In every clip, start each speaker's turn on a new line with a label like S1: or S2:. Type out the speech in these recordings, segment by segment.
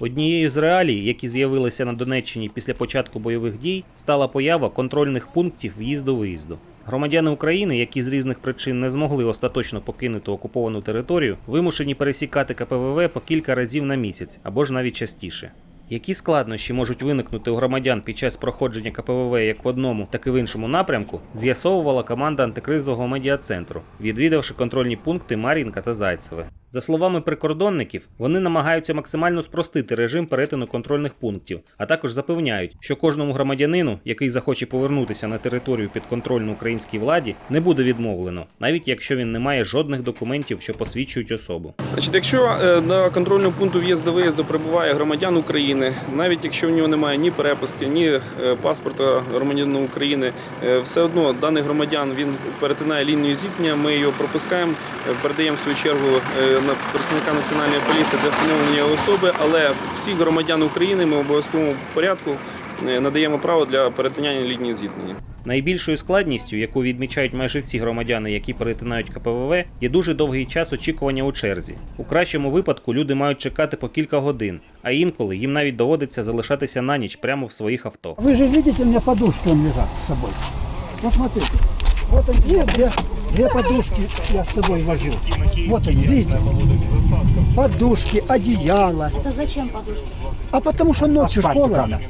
S1: Однією з реалій, які з'явилися на Донеччині після початку бойових дій, стала поява контрольних пунктів в'їзду-виїзду. Громадяни України, які з різних причин не змогли остаточно покинути окуповану територію, вимушені пересікати КПВВ по кілька разів на місяць або ж навіть частіше. Які складнощі можуть виникнути у громадян під час проходження КПВВ як в одному, так і в іншому напрямку, з'ясовувала команда антикризового медіа-центру, відвідавши контрольні пункти Мар'їнка та Зайцеве. За словами прикордонників, вони намагаються максимально спростити режим перетину контрольних пунктів, а також запевняють, що кожному громадянину, який захоче повернутися на територію підконтрольну українській владі, не буде відмовлено, навіть якщо він не має жодних документів, що посвідчують особу.
S2: Значить, якщо е, до контрольного пункту в'їзду-виїзду прибуває громадян України, навіть якщо в нього немає ні перепустки, ні е, паспорта громадянина України, е, все одно даний громадян він перетинає лінію зіткнення, ми його пропускаємо, передаємо в свою чергу на представника національної поліції для встановлення особи, але всіх громадян України ми в обов'язковому порядку е, надаємо право для перетинання лінії зіткнення.
S1: Найбільшою складністю, яку відмічають майже всі громадяни, які перетинають КПВВ, є дуже довгий час очікування у черзі. У кращому випадку люди мають чекати по кілька годин, а інколи їм навіть доводиться залишатися на ніч прямо в своїх авто.
S3: Вы же видите, у меня подушки он лежат с собой. Вот смотрите. Вот они, две, две подушки я с собой вожу. Вот они, видите? Подушки, одеяло.
S4: Это зачем подушка?
S3: А потому что ночью холодно.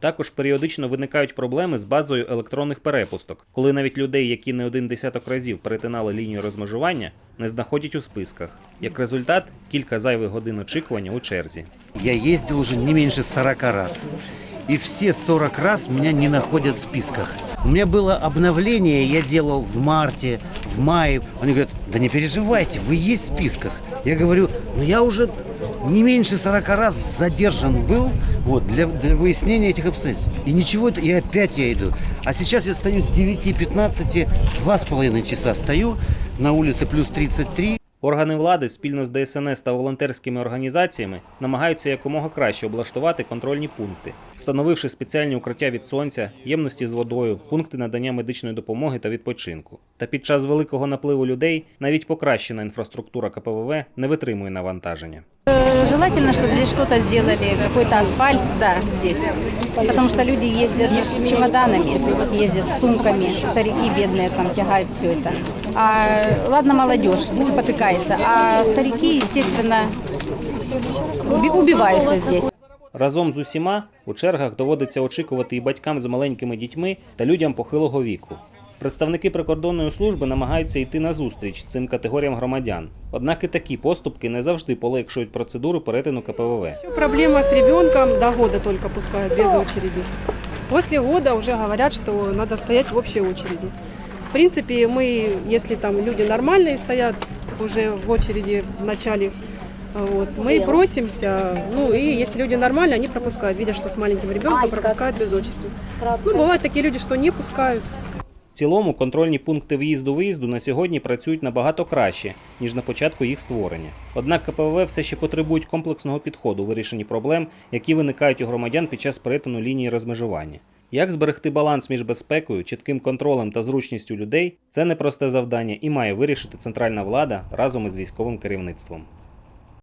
S1: Також періодично виникають проблеми з базою електронних перепусток, коли навіть людей, які не один десяток разів перетинали лінію розмежування, не знаходять у списках. Як результат, кілька зайвих годин очікування у черзі.
S5: Я ездил уже не меньше 40 раз. И все 40 раз меня не находят в списках. У меня было обновление, я делал в марте, в мае. Они говорят, да не переживайте, вы есть в списках. Я говорю, ну я уже не меньше 40 раз задержан был вот, для, для выяснения этих обстоятельств. И ничего, это- и опять я иду. А сейчас я стою с 9.15, два с половиной часа стою, на улице плюс 33.
S1: Органи влади спільно з ДСНС та волонтерськими організаціями намагаються якомога краще облаштувати контрольні пункти, встановивши спеціальні укриття від сонця, ємності з водою, пункти надання медичної допомоги та відпочинку. Та під час великого напливу людей навіть покращена інфраструктура КПВВ не витримує навантаження.
S4: Желательно, чтобы здесь что-то сделали, какой-то асфальт, да, здесь. Потому что люди ездят же с чемоданами, ездят с сумками, старики бедные там тягают все это. А, ладно, молодежь спотыкается, а старики, естественно, уби- убиваются здесь.
S1: Разом з усіма у чергах доводиться очікувати і батькам з маленькими дітьми та людям похилого віку. Представники прикордонної служби намагаються йти на зустріч цим категоріям громадян. Однак і такі поступки не завжди полегшують процедуру перетину КПВВ.
S6: Проблема с ребенком до года только пускают без очереди. После года уже говорят, что надо стоять в общей очереди. В принципе, мы, если там люди нормальные стоят уже в очереди в начале, вот, мы просимся, ну и если люди нормальные, они пропускают, видят, что с маленьким ребенком пропускают без очереди. Ну, бывают такие люди, что не пускают.
S1: Цілому контрольні пункти в'їзду-виїзду на сьогодні працюють набагато краще, ніж на початку їх створення. Однак КПВВ все ще потребують комплексного підходу у вирішенні проблем, які виникають у громадян під час перетину лінії розмежування. Як зберегти баланс між безпекою, чітким контролем та зручністю людей це непросте завдання і має вирішити центральна влада разом із військовим керівництвом.